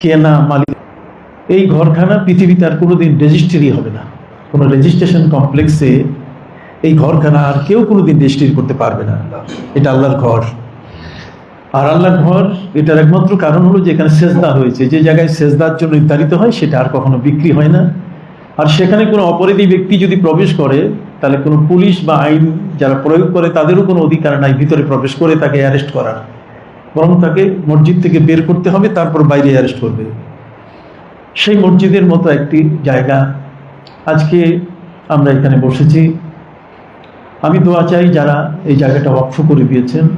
কেনা, মালিক। এই ঘরখানা পৃথিবীতে আর কোনোদিন রেজিস্ট্রি হবে না। কোনো রেজিস্ট্রেশন কমপ্লেক্সে এই ঘরখানা আর কেউ কোনোদিন রেজিস্ট্রি করতে পারবে না। এটা আল্লাহর ঘর। আর আল্লাহর ঘর, এটার একমাত্র কারণ হলো যে এখানে সেজদা হয়েছে। যে জায়গায় সেজদার জন্য নির্ধারিত হয়, সেটা আর কখনো বিক্রি হয় না। আর সেখানে কোনো অপরাধী ব্যক্তি যদি প্রবেশ করে, তাহলে কোনো পুলিশ বা আইন যারা প্রয়োগ করে, তাদেরও কোনো অধিকার নাই, ভিতরে প্রবেশ করে তাকে অ্যারেস্ট করার। বরং তাকে মসজিদ থেকে বের করতে হবে, তারপর বাইরে অ্যারেস্ট করবে। সেই মসজিদের মতো একটি জায়গা। আজকে আমরা এখানে বসেছি। আমি দোয়া চাই যারা এই জায়গাটা ওয়াকফ করে দিয়েছেন।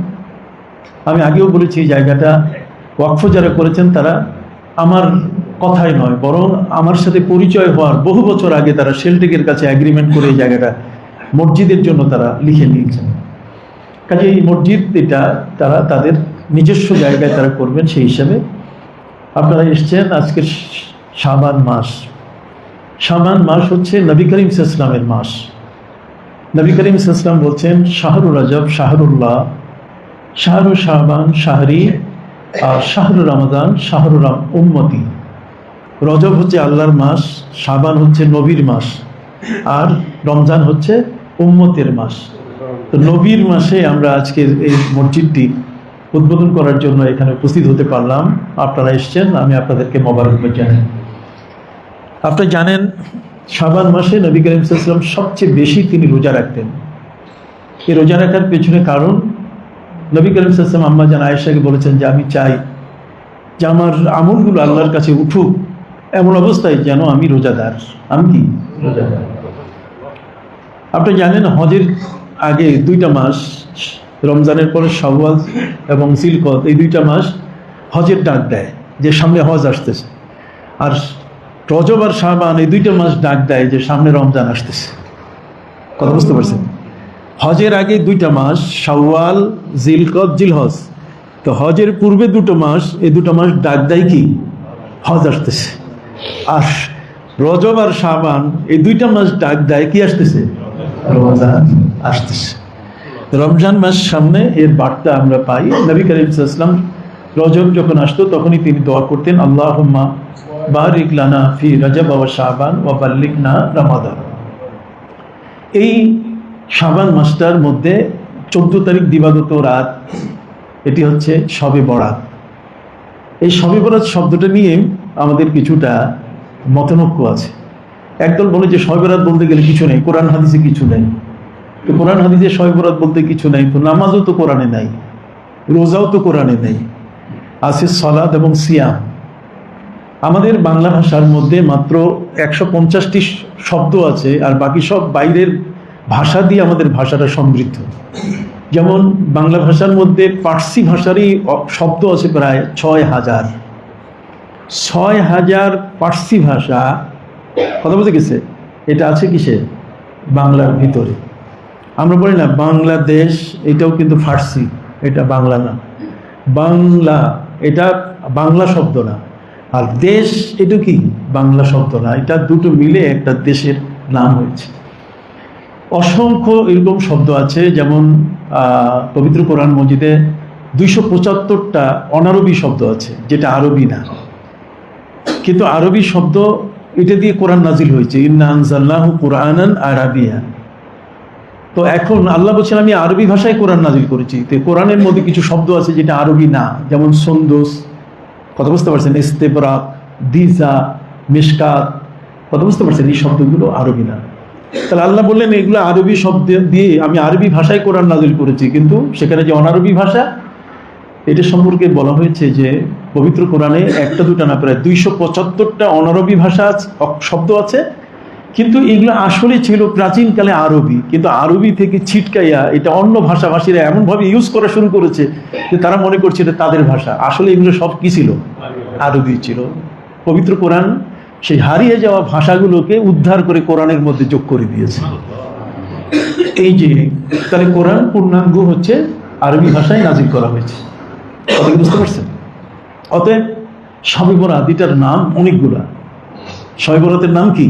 আমি আগেও বলেছি এই জায়গাটা ওয়াকফ যারা করেছেন, তারা আমার কথাই নয়, বরং আমার সাথে পরিচয় হওয়ার বহু বছর আগে তারা শেলটেকের কাছে অ্যাগ্রিমেন্ট করে এই জায়গাটা মসজিদের জন্য তারা লিখে নিয়েছেন। কাজে এই মসজিদ এটা তারা তাদের নিজস্ব জায়গায় তারা করবেন সেই হিসাবে। আপনারা এসছেন আজকের সাবান মাস। শাবান মাস হচ্ছে নবী করিম ইসলামের মাস। নবী করিম ইসলাম বলছেন শাহরুর রাজব, শাহরুল্লাহ। শাহরু শাহবান শাহরি, আর শাহরু রমাদান, শাহরু রাম, উম্মতি। রজব হচ্ছে আল্লাহর মাস, শাবান হচ্ছে নবীর মাস, আর রমজান হচ্ছে উম্মতের মাস। তো নবীর মাসে আমরা আজকের এই মসজিদটি উদ্বোধন করার জন্য এখানে উপস্থিত হতে পারলাম। আপনারা এসছেন আমি আপনাদেরকে মোবারকবাদ জানাই। আপনি জানেন শাবান মাসে নবী করিম সাল্লাম সবচেয়ে বেশি তিনি রোজা রাখতেন। এই রোজা রাখার পেছনে কারণ নবী করিম সাল্লাম আম্মা জান আয়েশাকে বলেছেন যে আমি চাই যে আমার আমলগুলো আল্লাহর কাছে উঠুক এমন অবস্থায় যেন আমি রোজাদার। আমি কি? রোজাদার। আপনি জানেন হজের আগে দুইটা মাস রমজানের পরে সওয়াল এবং সিলকত এই দুইটা মাস হজের ডাক দেয়, যে সামনে হজ আসতেছে। আর রজব আর শাহবান এই দুইটা মাস ডাক দেয়, যে সামনে রমজান আসতেছে। কথা বুঝতে পারছেন? হজের আগে দুইটা মাস, শাওয়াল, জিলকত, জিলহজ। তো হজের পূর্বে দুটো মাস, এই দুটো মাস ডাক দেয় কি? হজ আসতেছে। আর রজব আর শাহবান এই দুইটা মাস ডাক দেয়, কি আসতেছে? রমজান আসতেছে। রমজান মাস সামনে এর বার্তা আমরা পাই। নবী করিম ইসলাম রজব যখন আসতো, তখনই তিনি দোয়া করতেন আল্লাহ ফি শাহবান রমাদান। এই মাসটার মধ্যে চোদ্দ তারিখ দিবাগত রাত, এটি হচ্ছে সবে বরাত। এই সবে বরাত শব্দটা নিয়ে আমাদের কিছুটা মতনক্য আছে। একদল বলে যে সবে বরাত বলতে গেলে কিছু নেই, কোরআন, হাদিসে কিছু নেই। কোরআন হাদিসে সবে বরাত বলতে কিছু নাই, তো নামাজও তো কোরআনে নাই, রোজাও তো কোরআনে নেই, আছে সলাদ এবং সিয়াম। আমাদের বাংলা ভাষার মধ্যে মাত্র একশো পঞ্চাশটি শব্দ আছে আর বাকি সব বাইরের ভাষা দিয়ে আমাদের ভাষাটা সমৃদ্ধ। যেমন বাংলা ভাষার মধ্যে পার্সি ভাষারই শব্দ আছে প্রায় ছয় হাজার। ছয় হাজার পার্সি ভাষা, কথা বলতে গেছে? এটা আছে কিসে? বাংলার ভিতরে। আমরা বলি না, বাংলাদেশ, এটাও কিন্তু ফার্সি, এটা বাংলা না। বাংলা, এটা বাংলা শব্দ না। আর দেশ, এটা কি? বাংলা শব্দ না। এটা দুটো মিলে একটা দেশের নাম হয়েছে। অসংখ্য এরকম শব্দ আছে, যেমন পবিত্র কোরআন মজিদে দুইশো পঁচাত্তরটা অনারবি শব্দ আছে, যেটা আরবি না। কিন্তু আরবি শব্দ, এটা দিয়ে কোরআন নাজিল হয়েছে, ইন্না আনজাল্লাহু কোরআনান আরাবিয়া তো এখন আল্লাহ বলছেন, আমি আরবি ভাষায় কোরআন নাজিল করেছি। তো কোরআনের মধ্যে কিছু শব্দ আছে যেটা আরবি না। যেমন সন্দোষ, কথা বুঝতে পারছেন? ইস্তেবরাক, দিজা মিসকাত কথা বুঝতে পারছেন? এই শব্দগুলো আরবি না। তাহলে আল্লাহ বললেন, এগুলো আরবি শব্দ দিয়ে আমি আরবি ভাষায় কোরআন নাজিল করেছি। কিন্তু সেখানে যে অনারবি ভাষা, এটা সম্পর্কে বলা হয়েছে যে, পবিত্র কোরআনে একটা দুটা না, প্রায় দুইশো পঁচাত্তরটা অনারবি ভাষা শব্দ আছে কিন্তু এগুলো আসলে ছিল প্রাচীনকালে আরবি, কিন্তু আরবি থেকে ছিটকাইয়া এটা অন্য ভাষাভাষীরা এমনভাবে ইউজ করা শুরু করেছে যে তারা মনে করছে এটা তাদের ভাষা। আসলে এগুলো সব কি ছিল? আরবি ছিল। পবিত্র কোরআন সেই হারিয়ে যাওয়া ভাষাগুলোকে উদ্ধার করে কোরআনের মধ্যে যোগ করে দিয়েছে। এই যে, তাহলে কোরআন পূর্ণাঙ্গ হচ্ছে আরবি ভাষায় নাজিল করা হয়েছে। বুঝতে পারছেন? অতএব শবে বরাত, এটার নাম অনেকগুলা। শবে বরাতের নাম কি?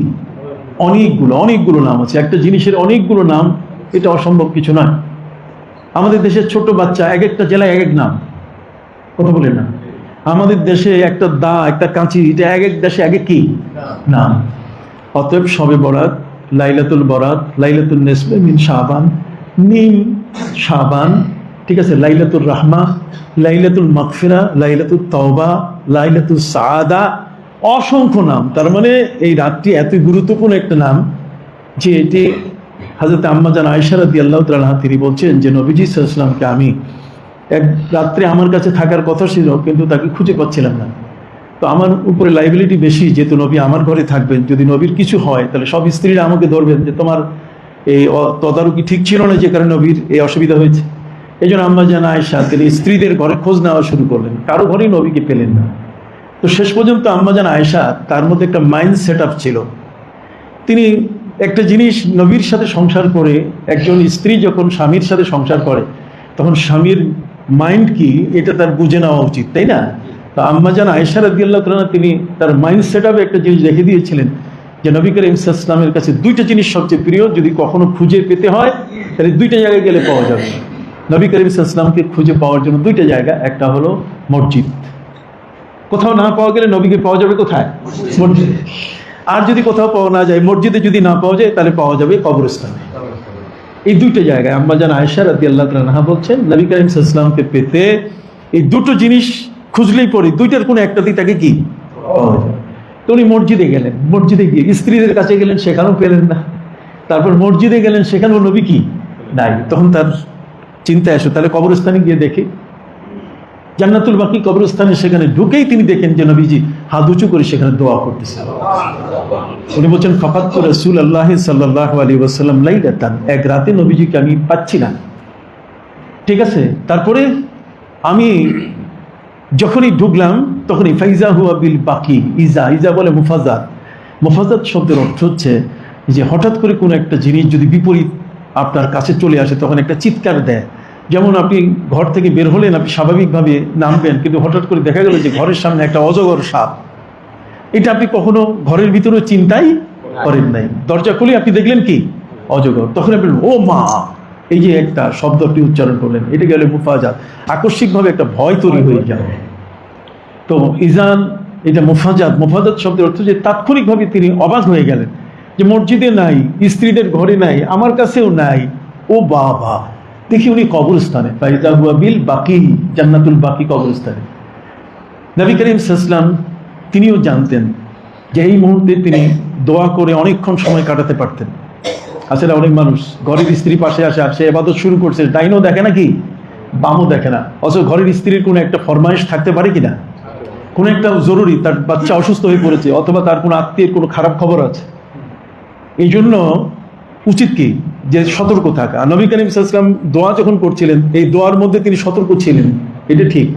অনেকগুলো অনেকগুলো নাম আছে। একটা জিনিসের অনেকগুলো নাম, এটা অসম্ভব কিছু নয়। আমাদের দেশের ছোট বাচ্চা এক একটা জেলায় এক এক নাম। কথা বলে না। আমাদের দেশে একটা দা, একটা কাঁচি, এটা এক এক দেশে এক এক কি? নাম। অতএব সবে বরাত, লাইলাতুল বরাত, লাইলাতুল নেসবে মিন শাবান নিম শাবান, ঠিক আছে লাইলাতুল রাহমা, লাইলাতুল মাগফিরা লাইলাতুল তওবা লাইলাতুল সাআদা অসংখ্য নাম। তার মানে এই রাতটি এত গুরুত্বপূর্ণ একটা নাম যে এটি হাজরত আম্মাজান আয়সারা দিয়ে আল্লাহ তালা তিনি বলছেন যে, নবীজি সাল্লামকে আমি এক রাত্রে আমার কাছে থাকার কথা ছিল, কিন্তু তাকে খুঁজে পাচ্ছিলাম না। তো আমার উপরে লাইবিলিটি বেশি যেহেতু নবী আমার ঘরে থাকবেন। যদি নবীর কিছু হয়, তাহলে সব স্ত্রীরা আমাকে ধরবেন যে তোমার এই তদারকি ঠিক ছিল না যে কারণে নবীর এই অসুবিধা হয়েছে। এই জন্য আম্মা জান আয়সা তিনি স্ত্রীদের ঘরে খোঁজ নেওয়া শুরু করলেন। কারও ঘরেই নবীকে পেলেন না। তো শেষ পর্যন্ত আম্মা জান আয়সা তার মধ্যে একটা মাইন্ড সেট ছিল। তিনি একটা জিনিস নবীর সাথে সংসার করে, একজন স্ত্রী যখন স্বামীর সাথে সংসার করে, তখন স্বামীর মাইন্ড কি এটা তার বুঝে নেওয়া উচিত, তাই না? তো আম্মাজান আয়েশা রাদিয়াল্লাহু তাআলা তিনি তার মাইন্ড সেট একটা জিনিস রেখে দিয়েছিলেন যে নবী করিম ইসলামের কাছে দুইটা জিনিস সবচেয়ে প্রিয়, যদি কখনো খুঁজে পেতে হয়, তাহলে দুইটা জায়গায় গেলে পাওয়া যাবে। নবী করিম ইসলামকে খুঁজে পাওয়ার জন্য দুইটা জায়গা, একটা হলো মসজিদ। কোথাও না পাওয়া গেলে নবীকে পাওয়া যাবে কোথায়? মসজিদে। আর যদি কোথাও পাওয়া না যায়, মসজিদে যদি না পাওয়া যায়, তাহলে পাওয়া যাবে কবরস্থানে। এই দুইটা জায়গায় আম্মাজান আয়েশা রাদি আল্লাহ তালাহা বলছেন, নবী করিম ইসলামকে পেতে এই দুটো জিনিস খুঁজলেই পরে, দুইটার কোনো একটাতেই তাকে কি? তো উনি মসজিদে গেলেন। মসজিদে গিয়ে স্ত্রীদের কাছে গেলেন, সেখানেও পেলেন না। তারপর মসজিদে গেলেন, সেখানেও নবী কি? নাই। তখন তার চিন্তায় আসো, তাহলে কবরস্থানে গিয়ে দেখে। জান্নাতুল বাকি কবরস্থানে সেখানে ঢুকেই তিনি দেখেন যে নবীজি হাত উঁচু করে সেখানে দোয়া করতেছে। উনি বলছেন ফকাত রসুল আল্লাহ সাল্লাহ আলী ওসাল্লাম লাইলাতান। এক রাতে নবীজিকে আমি পাচ্ছি না। ঠিক আছে? তারপরে আমি যখনই ঢুকলাম, তখনই ফাইজা হুয়া বিল বাকি, ইজা ইজা বলে মুফাজাত মুফাজাত শব্দের অর্থ হচ্ছে যে হঠাৎ করে কোনো একটা জিনিস যদি বিপরীত আপনার কাছে চলে আসে, তখন একটা চিৎকার দেয়। যেমন আপনি ঘর থেকে বের হলেন, আপনি স্বাভাবিকভাবে নামবেন, কিন্তু হঠাৎ করে দেখা গেল যে ঘরের সামনে একটা অজগর সাপ। এটা আপনি কখনো ঘরের ভিতরে চিন্তাই করেন নাই। দরজা খুলে আপনি দেখলেন কি? অজগর। তখন আপনি ও মা! এই যে একটা শব্দটি উচ্চারণ করলেন, এটা গেলে মুফাজাত। আকস্মিকভাবে একটা ভয় তৈরি হয়ে যায়। তো ইজান, এটা মুফাজাত। মুফাজাত শব্দের অর্থ যে তাৎক্ষণিকভাবে তিনি অবাক হয়ে গেলেন যে মসজিদে নাই, স্ত্রীদের ঘরে নাই, আমার কাছেও নাই। ও বাবা! দেখি উনি কবরস্থানে। বিল বাকি, জান্নাতুল বাকি কবরস্থানে। নবী করিম সাল্লাম তিনিও জানতেন যে এই মুহূর্তে তিনি দোয়া করে অনেকক্ষণ সময় কাটাতে পারতেন। আসলে অনেক মানুষ, ঘরের স্ত্রী পাশে আসে, আর সে এবাদত শুরু করছে। ডাইনও দেখে না কি? বামও দেখে না। অথচ ঘরের স্ত্রীর কোনো একটা ফরমাইশ থাকতে পারে কিনা? কোনো একটা জরুরি, তার বাচ্চা অসুস্থ হয়ে পড়েছে, অথবা তার কোনো আত্মীয়ের কোনো খারাপ খবর আছে। এই জন্য উচিত কি? যে সতর্ক থাকা। নবী করিম ইসলাম দোয়া যখন করছিলেন, এই দোয়ার মধ্যে তিনি সতর্ক ছিলেন। এটা ঠিক।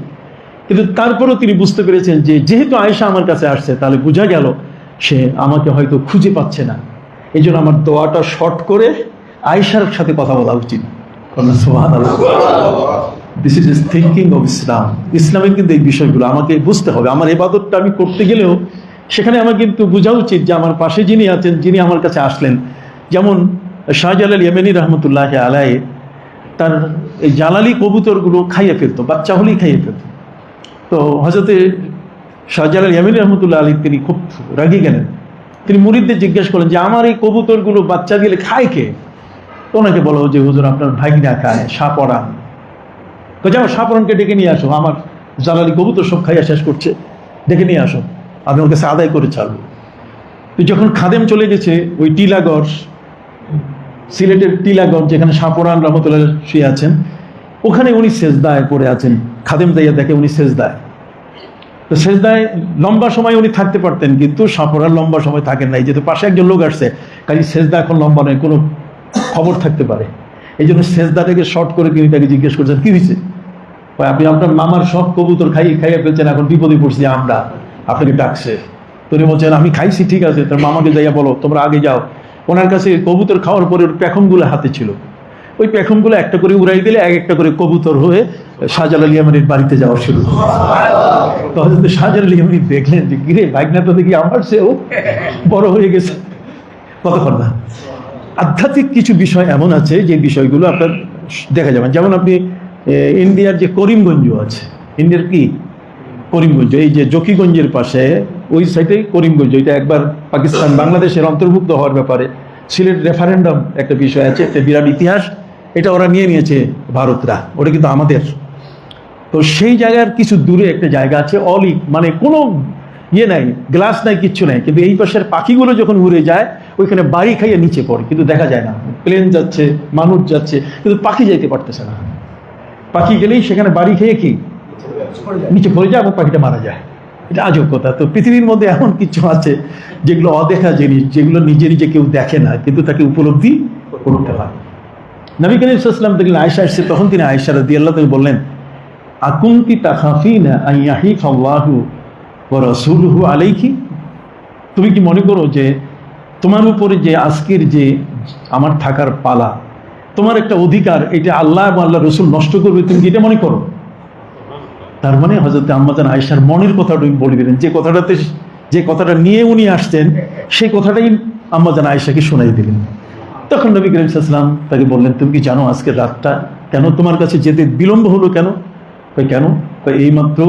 কিন্তু তারপরেও তিনি বুঝতে পেরেছেন যে, যেহেতু আয়েশা আমার কাছে আসছে, তাহলে বোঝা গেল সে আমাকে হয়তো খুঁজে পাচ্ছে না। এই জন্য আমার দোয়াটা শর্ট করে আয়েশার সাথে কথা বলা উচিত। This is thinking of Islam ইসলামের কিন্তু এই বিষয়গুলো আমাকে বুঝতে হবে। আমার এবাদতটা আমি করতে গেলেও সেখানে আমার কিন্তু বোঝা উচিত যে, আমার পাশে যিনি আছেন, যিনি আমার কাছে আসলেন যেমন শাহজালাল ইয়েমেনি রহমতুল্লাহ আলাই তার এই জালালি কবুতরগুলো খাইয়ে ফেলতো বাচ্চা হলেই খাইয়ে ফেলতো। তো হজরতে শাহজালাল ইয়ামিনী রহমতুল্লাহ আলী তিনি খুব রাগি গেলেন। তিনি মুরিদদের জিজ্ঞেস করলেন যে, আমার এই কবুতরগুলো বাচ্চা দিলে খায় কে? ওনাকে বলো যে, হুজুর, আপনার ভাগিনা খায় সাপড়ান তো যাও সাপড়ানকে ডেকে নিয়ে আসো, আমার জালালি কবুতর সব খাইয়া শেষ করছে, ডেকে নিয়ে আসো, আমি ওর কাছে আদায় করে ছাড়বো। যখন খাদেম চলে গেছে, ওই টিলাগড় সিলেটের টিলাগঞ্জ, যেখানে সাপরান রহমতুল্লাহ শুয়ে আছেন, ওখানে উনি সেজদায় পড়ে আছেন। খাদেম দাইয়া দেখে উনি সেজদায়। তো সেজদায় লম্বা সময় উনি থাকতে পারতেন, কিন্তু সাপরার লম্বা সময় থাকেন নাই। যেহেতু পাশে একজন লোক আসছে, কাজে সেজদা এখন লম্বা নয়, কোনো খবর থাকতে পারে। এই জন্য সেজদা থেকে শর্ট করে তিনি তাকে জিজ্ঞেস করছেন, কি হয়েছে আপনি আপনার মামার সব কবুতর খাইয়ে খাইয়ে ফেলছেন, এখন বিপদে পড়ছি আমরা। আপনাকে ডাকছে। তিনি বলছেন, আমি খাইছি, ঠিক আছে। তোর মামাকে যাইয়া বলো, তোমরা আগে যাও। ওনার কাছে কবুতর খাওয়ার পরে ওর প্যাখমগুলো হাতে ছিল। ওই প্যাখমগুলো একটা করে উড়াই দিলে এক একটা করে কবুতর হয়ে শাহজালাল ইয়ামানির বাড়িতে যাওয়া শুরু তো হয়তো শাহজালাল ইয়ামানি দেখলেন যে, কিরে বাইকনা তো দেখি আমার সেও বড় হয়ে গেছে। কতক্ষণ না। আধ্যাত্মিক কিছু বিষয় এমন আছে যে বিষয়গুলো আপনার দেখা যাবে। যেমন আপনি ইন্ডিয়ার যে করিমগঞ্জ আছে, ইন্ডিয়ার কি? করিমগঞ্জ, এই যে জকিগঞ্জের পাশে ওই সাইডে করিমগঞ্জ এটা একবার পাকিস্তান বাংলাদেশের অন্তর্ভুক্ত হওয়ার ব্যাপারে সিলেট রেফারেন্ডাম একটা বিষয় আছে একটা বিরাট ইতিহাস এটা ওরা নিয়ে নিয়েছে ভারতরা ওটা কিন্তু আমাদের। তো সেই জায়গার কিছু দূরে একটা জায়গা আছে অলিক মানে কোনো ইয়ে নাই গ্লাস নাই কিচ্ছু নাই কিন্তু এই পাশের পাখিগুলো যখন উড়ে যায় ওইখানে বাড়ি খাইয়ে নিচে পড়ে কিন্তু দেখা যায় না। প্লেন যাচ্ছে মানুষ যাচ্ছে কিন্তু পাখি যাইতে পারতেছে না। পাখি গেলেই সেখানে বাড়ি খেয়ে কি? নিচে পড়ে যায় এবং পাখিটা মারা যায়। এটা আজব কথা তো পৃথিবীর মধ্যে এমন কিছু আছে যেগুলো অদেখা জিনিস, যেগুলো নিজে নিজে কেউ দেখে না, কিন্তু তাকে উপলব্ধি করতে হয়। নবী করিম সাল্লাম দেখলেন আয়সা আসছে তখন তিনি আয়সা রাদি আল্লাহ থেকে বললেন, আকুন্তি আইয়াহি ফাল্লাহু ও আলাইকি? তুমি কি মনে করো যে তোমার উপরে যে আজকের যে আমার থাকার পালা, তোমার একটা অধিকার, এটা আল্লাহ এবং আল্লাহ রসুল নষ্ট করবে, তুমি কি এটা মনে করো? তার মানে হজরত আম্মাজান আয়েশার মনের কথাটা উনি বলে দিলেন। যে কথাটাতে যে কথাটা নিয়ে উনি আসছেন, সেই কথাটাই আম্মাজান আয়েশাকে শোনাই দিলেন। তখন নবী করিম সাল্লাম তাকে বললেন, তুমি কি জানো আজকে রাতটা কেন তোমার কাছে যেতে বিলম্ব হলো কেন? কই কেন? কই এইমাত্র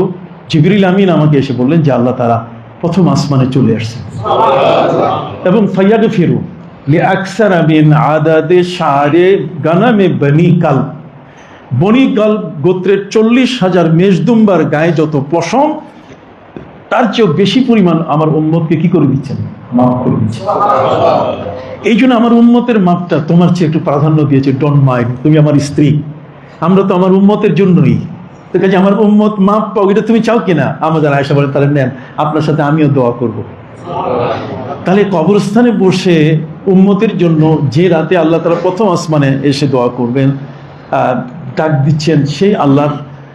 জিবরিল আমিন আমাকে এসে বললেন যে আল্লাহ তারা প্রথম আসমানে চলে আসছে এবং ফাইয়াদ ফিরু আকসার আমিন আদাদে শাহরে গানামে বনি কাল বনি কাল গোত্রের চল্লিশ হাজার মেজদুম্বার গায়ে যত পশম, তার চেয়েও বেশি পরিমাণ আমার উন্মতকে কি করে দিচ্ছেন? মাফ করে দিচ্ছেন। এই জন্য আমার উন্মতের মাপটা তোমার চেয়ে একটু প্রাধান্য দিয়েছে ডন মাইন্ড তুমি আমার স্ত্রী। আমরা তো আমার উন্মতের জন্যই। তো কাজে আমার উম্মত মাপ পাও, এটা তুমি চাও কিনা? আমাদের আয়সা বলেন তাহলে নেন, আপনার সাথে আমিও দোয়া করব। তাহলে কবরস্থানে বসে উম্মতের জন্য যে রাতে আল্লাহ তালা প্রথম আসমানে এসে দোয়া করবেন ডাক দিচ্ছেন, সেই আল্লাহর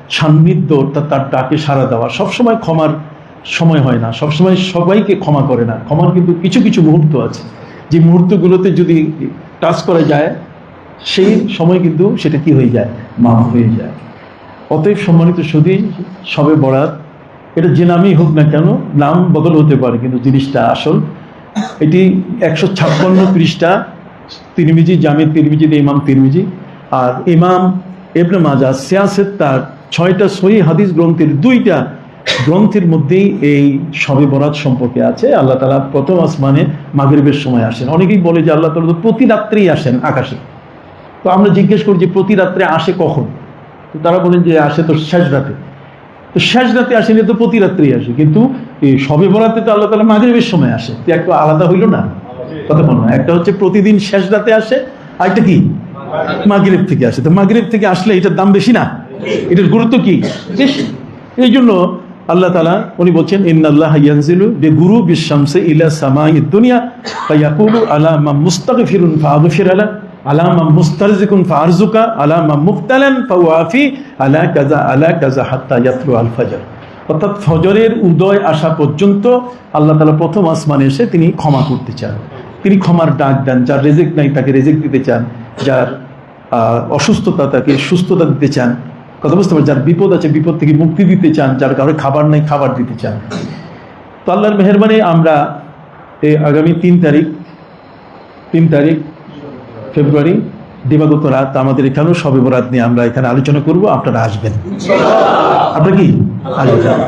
সান্নিধ্য অর্থাৎ তার ডাকে সাড়া দেওয়া। সবসময় ক্ষমার সময় হয় না। সবসময় সবাইকে ক্ষমা করে না। ক্ষমার কিন্তু কিছু কিছু মুহূর্ত আছে। যে মুহূর্তগুলোতে যদি টাচ করা যায়, সেই সময় কিন্তু সেটা কি হয়ে যায়? মাফ হয়ে যায়। অতএব সম্মানিত সুদী সবে বরাত, এটা যে নামই হোক না কেন, নাম বদল হতে পারে, কিন্তু জিনিসটা আসল। এটি একশো ছাপ্পান্ন পৃষ্ঠা, তিরমিজি জামির তিরমিজিতে ইমাম তিরমিজি। আর ইমাম এবনে মাজা সিয়াসের তার ছয়টা সহি হাদিস গ্রন্থের দুইটা গ্রন্থের মধ্যেই এই সবে বরাত সম্পর্কে আছে। আল্লাহ তালা প্রথম আসমানে মাগরিবের সময় আসেন। অনেকেই বলে যে আল্লাহ তালা তো প্রতি রাত্রেই আসেন আকাশে। তো আমরা জিজ্ঞেস করি যে প্রতি রাত্রে আসে কখন? তো তারা বলেন যে আসে তো শেষ রাতে। তো শেষ রাতে আসেনি তো প্রতি রাত্রেই আসে। কিন্তু এই সবে বরাতে তো আল্লাহ তালা মাগরিবের সময় আসে। তো একটু আলাদা হইল না? কতক্ষণ না একটা হচ্ছে প্রতিদিন শেষ রাতে আসে, আর একটা কি? মাগরিব থেকে আসে। তো মাগরিব থেকে আসলে এটার দাম বেশি না। এটার গুরুত্ব কি? বেশি। এই জন্য আল্লাহ তালা উনি বলছেন, ইন্নাল্লাহ বে গুরু বিশ্বামসে ইলা সামাই দুনিয়া আলা মা মুস্তাগফিরুন ফাগফির আলা মুস্তারজিকুন ফারজুকা আলা কাজা আলা কাজা হাত্তা আল অর্থাৎ ফজরের উদয় আসা পর্যন্ত আল্লাহ তালা প্রথম আসমানে এসে তিনি ক্ষমা করতে চান। তিনি ক্ষমার ডাক দেন, যার রেজেক্ট নাই তাকে রেজেক দিতে চান। যার অসুস্থতা তাকে সুস্থতা দিতে চান। কথা বুঝতে পারছেন? যার বিপদ আছে বিপদ থেকে মুক্তি দিতে চান যার কারও খাবার নাই খাবার দিতে চান। তো আল্লাহর মেহরবানি আমরা এই আগামী তিন তারিখ তিন তারিখ ফেব্রুয়ারি দিবাগত রাত আমাদের এখানেও সবে বরাত নিয়ে আমরা এখানে আলোচনা করব আপনারা আসবেন। আপনার কি? আসবেন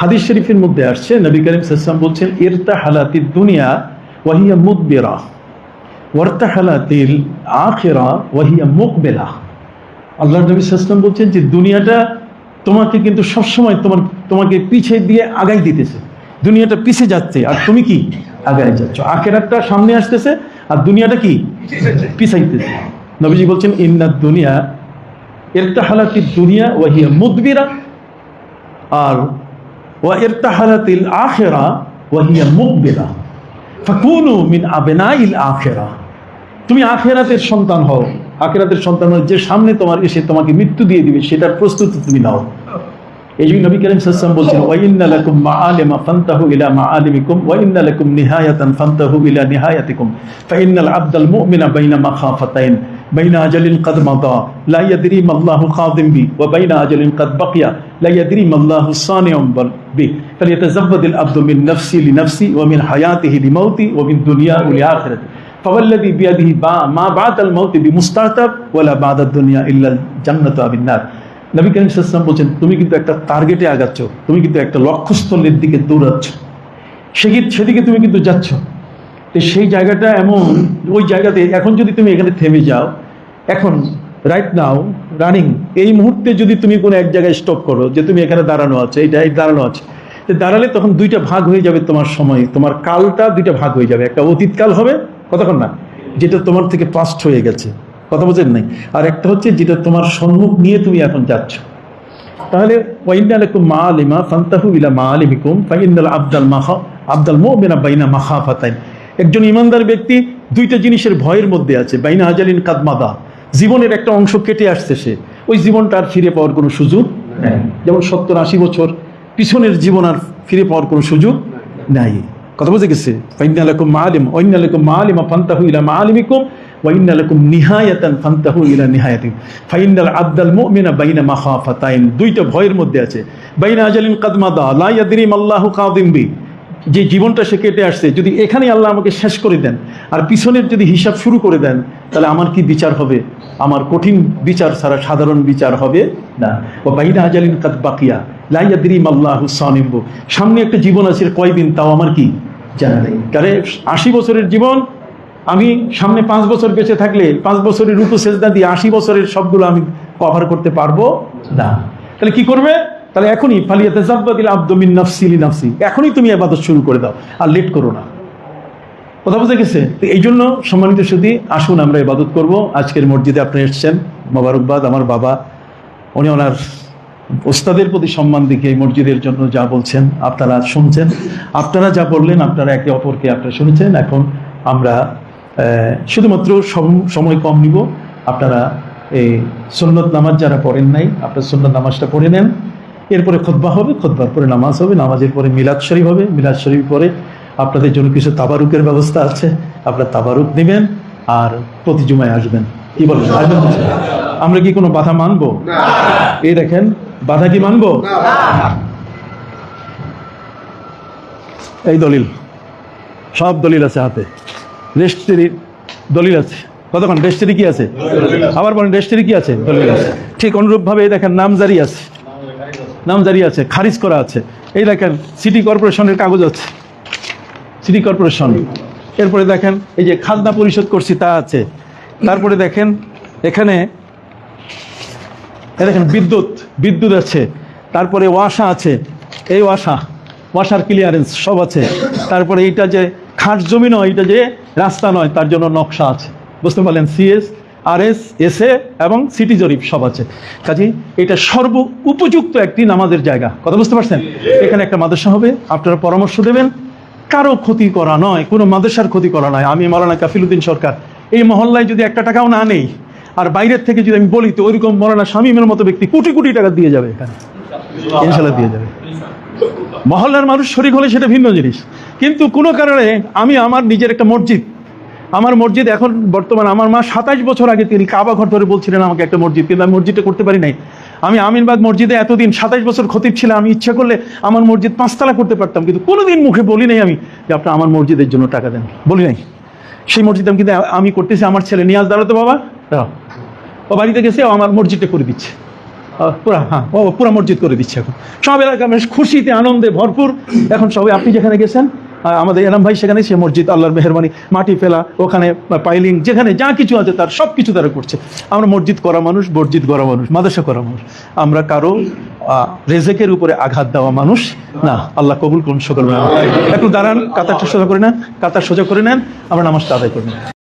হাদিস শরীফের মধ্যে আসছে নবী করিম সাল্লাম বলছেন ইরতা হালাতি দুনিয়া ওয়াহিয়া মুদবেরা। ওয়ার্তা হালাতিল আখেরা ওয়াহিয়া মুকবেলা আল্লাহ নবী সাল্লাম বলছেন যে দুনিয়াটা তোমাকে কিন্তু সবসময় তোমার, তোমাকে পিছে দিয়ে আগাই দিতেছে। দুনিয়াটা পিছে যাচ্ছে, আর তুমি কি? আগায় যাচ্ছ। আখেরাতটা সামনে আসতেছে, আর দুনিয়াটা কি? পিছাইতেছে। নবীজি বলছেন, ইন্না দুনিয়া ইরতাহালাতি দুনিয়া ওয়াহিয়া মুদবিরা। আর, ওয়া ইরতাহালাতিল আখেরা ওয়াহিয়া মুকবিলা। ফাকুনু মিন আবেনাইল আখেরা। তুমি আখেরাতের সন্তান হও। আখেরাতের সন্তান যে সামনে তোমার এসে তোমাকে মৃত্যু দিয়ে দিবে, সেটার প্রস্তুতি তুমি নাও। এই জন্য নবী করিম সাল্লাম বলছেন ওয়াইন্না লাকুম মাআলিমা ফান্তাহু ইলা মাআলিমিকুম ওয়াইন্না লাকুম নিহায়াতান ফান্তাহু ইলা নিহায়াতিকুম ফাইন্নাল আবদাল মুমিনা বাইনা মাখাফাতাইন بين أجل قد مضى لا يدري ما الله قاض به وبين أجل قد بقي لا يدري ما الله صانع به فليتزود العبد من نفسي لنفسي ومن حياته لموتي ومن دنياه لآخرته فوالذي بيده با- ما بعد الموت بمستعتب ولا بعد الدنيا إلا الجنة أو النار নবী করিম সাল্লাম বলছেন, তুমি কিন্তু একটা টার্গেটে আগাচ্ছ, তুমি কিন্তু একটা লক্ষ্যস্থলের দিকে দৌড়াচ্ছ। সেদিকে সেদিকে তুমি কিন্তু যাচ্ছ। তো সেই জায়গাটা এমন, ওই জায়গাতে এখন যদি তুমি এখানে থেমে যাও, এখন রাইট নাও রানিং এই মুহূর্তে যদি তুমি কোনো এক জায়গায় স্টপ করো, যে তুমি এখানে দাঁড়ানো আছে এইটা এই দাঁড়ানো আছে, তো দাঁড়ালে তখন দুইটা ভাগ হয়ে যাবে তোমার সময়, তোমার কালটা দুইটা ভাগ হয়ে যাবে। একটা অতীতকাল হবে, কতক্ষণ না, যেটা তোমার থেকে পাস্ট হয়ে গেছে। কথা বোঝেন নাই? আর একটা হচ্ছে যেটা তোমার সম্মুখ নিয়ে তুমি এখন যাচ্ছ। তাহলে ওয়াইনালাকুম মা আলিমা ফান্তাহু ইলা মা আলিমিকুম ফাইনাল আবদাল মাহা আবদাল মুমিনা বাইনা মাখাফাতাইন। একজন ইমানদার ব্যক্তি দুইটা জিনিসের ভয়ের মধ্যে আছে বাইনা আজালিন কাদমাদা জীবনের একটা অংশ কেটে আসছে সে। ওই জীবনটা আর ফিরে পাওয়ার কোনো সুযোগ নেই। যেমন সত্তর আশি বছর পিছনের জীবন আর ফিরে পাওয়ার কোনো সুযোগ নাই। কথা বুঝে গেছে? ফাইনালাকুম মা আলিম ওয়াইনালাকুম মা আলিমা ফান্তাহু ইলা মা আলিমিকুম ওয়াইনালাকুম নিহায়াতান ফান্তাহু ইলা নিহায়াতিম। ফাইনাল আবদাল মুমিনা বাইনা মাখাফাতাইন। দুইটা ভয়ের মধ্যে আছে। বাইনা আজালিন কাদমাদা লা ইয়াদরিম আল্লাহু কাদিম বি। যে জীবনটা সে কেটে আসছে, যদি এখানে আল্লাহ আমাকে শেষ করে দেন, আর পিছনের যদি হিসাব শুরু করে দেন, তাহলে আমার কি বিচার হবে? আমার কঠিন বিচার ছাড়া সাধারণ বিচার হবে না। ও বাইনা আজালিন কাদ বাকিয়া লাইয়াদিম আল্লাহ সানিম্ব সামনে একটা জীবন আছে, কয়দিন, তাও আমার কি? জানা নেই। কারণ আশি বছরের জীবন, আমি সামনে পাঁচ বছর বেঁচে থাকলে পাঁচ বছরের রূপ সেজদা দিয়ে আশি বছরের সবগুলো আমি কভার করতে পারব? না। তাহলে কি করবে? তাহলে এখনই ফালিয়াতে জাব্বাদিল আব্দমিন নাফসিলি নাফসি এখনই তুমি আবাদত শুরু করে দাও, আর লেট করো না। কথা বুঝে গেছে? তো এই জন্য সম্মানিত সুদী আসুন আমরা ইবাদত করব। আজকের মসজিদে আপনি এসছেন, মোবারকবাদ, আমার বাবা, উনি ওনার ওস্তাদের প্রতি সম্মান দিকে এই মসজিদের জন্য যা বলছেন, আপনারা শুনছেন। আপনারা যা বললেন, আপনারা একে অপরকে আপনারা শুনেছেন। এখন আমরা শুধুমাত্র সময় কম নিব। আপনারা এই সুন্নত নামাজ যারা পড়েন নাই, আপনারা সুন্নত নামাজটা পড়ে নেন। এরপরে খোদবা হবে খোদবার পরে নামাজ হবে, নামাজের পরে মিলাদ শরীফ হবে। মিলাদ শরীফ পরে আপনাদের জন্য কিছু তাবারুকের ব্যবস্থা আছে। আপনারা তাবারুক নেবেন আর প্রতি জুমায় আসবেন। কি বলেন? আসবেন? আমরা কি কোনো বাধা মানবো? এই দেখেন বাধা কি মানবো? এই দলিল সব দলিল আছে হাতে। রেজিস্ট্রির দলিল আছে। কতক্ষণ? রেজিস্ট্রি কি আছে? আবার বলেন রেজিস্ট্রি কি আছে? দলিল আছে। ঠিক অনুরূপভাবে এই দেখেন নামজারি আছে। নামজারি আছে খারিজ করা আছে। এই দেখেন সিটি কর্পোরেশনের কাগজ আছে। City corporation. এরপরে দেখেন এই যে খাজনা পরিশোধ করছি তা আছে। তারপরে দেখেন এখানে দেখেন, বিদ্যুৎ বিদ্যুৎ আছে, তারপরে ওয়াসা আছে, এই ওয়াসা, ওয়াসার ক্লিয়ারেন্স সব আছে, তারপরে এইটা যে খাস জমি নয় এটা যে রাস্তা নয়, তার জন্য নকশা আছে, বুঝতে পারলেন? C S R S S A এবং সিটি জরিপ সব আছে। কাজেই এটা সর্ব উপযুক্ত একটি নামাজের জায়গা, কথা বুঝতে পারছেন? এখানে একটা মাদ্রাসা হবে, আপনারা পরামর্শ দেবেন, কারও ক্ষতি করা নয়, কোনো মাদ্রাসার ক্ষতি করা নয়, আমি মালানা কাফিলুদ্দিন সরকার, এই মহল্লায় যদি একটা টাকাও না নেই আর বাইরের থেকে যদি আমি বলি, তো ওইরকম মরানা শামীমের মতো ব্যক্তি কোটি কোটি টাকা দিয়ে যাবে এখানে। ইনশাল্লাহ দিয়ে যাবে। মহল্লার মানুষ শরিক হলে সেটা ভিন্ন জিনিস। কিন্তু কোনো কারণে আমি আমার নিজের একটা মসজিদ, আমার মসজিদ এখন বর্তমান আমার মা সাতাশ বছর আগে তিনি কাবা ঘর ধরে বলছিলেন আমাকে একটা মসজিদ, কিন্তু আমি মসজিদটা করতে পারি নাই। আমি আমিনবাগ মসজিদে এতদিন সাতাশ বছর খতিব ছিলাম, আমি ইচ্ছা করলে আমার মসজিদ পাঁচতলা করতে পারতাম, কিন্তু কোনোদিন মুখে বলি নাই আমি যে আপনি আমার মসজিদের জন্য টাকা দেন। বলি নাই। সেই মসজিদ আমি কিন্তু আমি করতেছি, আমার ছেলে নিয়াজ দাঁড়াতো বাবা। ও বাড়িতে গেছে, ও আমার মসজিদটা করে দিচ্ছে। পুরা হ্যাঁ ও পুরা মসজিদ করে দিচ্ছে এখন। সব এলাকা বেশ খুশিতে, আনন্দে ভরপুর। এখন সবাই, আপনি যেখানে গেছেন আমাদের এনাম ভাই সেখানে, সে মসজিদ, আল্লাহর মেহরবানি, মাটি ফেলা, ওখানে পাইলিং, যেখানে যা কিছু আছে তার সব কিছু তারা করছে। আমরা মসজিদ করা মানুষ, মসজিদ করা মানুষ, মাদ্রাসা করা মানুষ। আমরা কারও রেজেকের উপরে আঘাত দেওয়া মানুষ না। আল্লাহ কবুল করুন সকল একটু দাঁড়ান, কাতারটা সোজা করে নেন, কাতার সোজা করে নেন, আমরা নামাজটা আদায় করে নেন